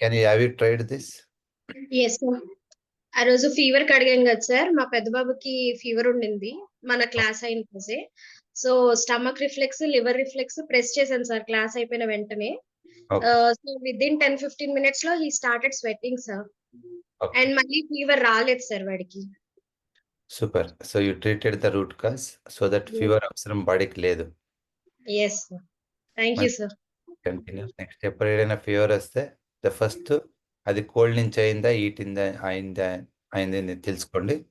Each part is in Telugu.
Can you have you tried this? ఆ రోజు ఫీవర్కి అడిగాను కదా సార్ మా పెద్ద బాబుకి ఫీవర్ ఉండింది. మన క్లాస్ అయిన రోజే. So stomach reflex liver reflex press చేశాను సార్ క్లాస్ అయిపోయిన వెంటనే. So with in ten fifteen మినిట్స్లో he started sweating sir and మళ్ళీ ఫీవర్ రాలేదు సార్ వాడికి. Super. So you treated the root cause so that Yes. fever అవసరం బాడీకి లేదు. Yes thank you sir continue next ఎప్పుడైనా ఫీవర్ వస్తే ద ఫస్ట్ అది కోల్డ్ నుంచి అయిందా ఈటిందా అయిందా అయింది అని తెలుసుకోండి.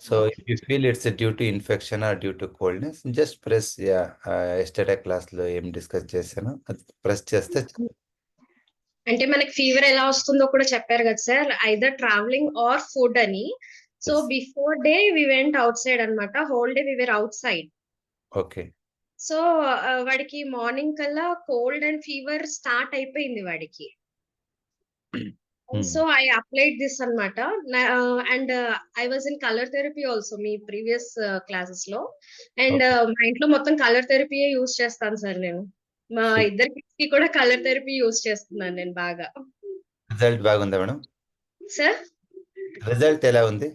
So if you feel it's due to infection or due to coldness just press yesterday క్లాస్లో ఏం డిస్కస్ చేశానో అది ప్రెస్ చేస్తే. అంటే మనకి ఫీవర్ ఎలా వస్తుందో కూడా చెప్పారు కదా sir either travelling or food అని. So. Before day we went outside అనమాట whole day we were outside. Okay. So వాడికి మార్నింగ్ కల్లా కోల్డ్ అండ్ ఫీవర్ స్టార్ట్ అయిపోయింది వాడికి. Hmm. So I applied this అనమాట and I was in colour therapy also me previous క్లాసెస్లో అండ్ మా ఇంట్లో మొత్తం కలర్ థెరపీయే యూస్ చేస్తాను సార్ నేను. మా Super. ఇద్దరికి కూడా కలర్ థెరపీ యూస్ చేస్తున్నాను నేను బాగా. రిజల్ట్ బాగుందా మేడం? సార్? రిజల్ట్ ఎలా ఉంది?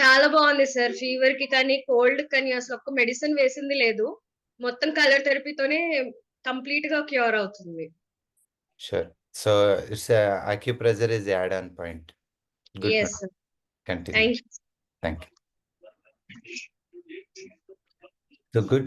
చాలా బాగుంది సార్. ఫీవర్కి కానీ కోల్డ్ కానీ అసలు ఒక్క మెడిసిన్ వేసింది లేదు. మొత్తం కలర్ థెరపీతోనే కంప్లీట్గా క్యూర్ అవుతుంది. Sure so it's acupressure is add on point good yes continue thank you thank you so good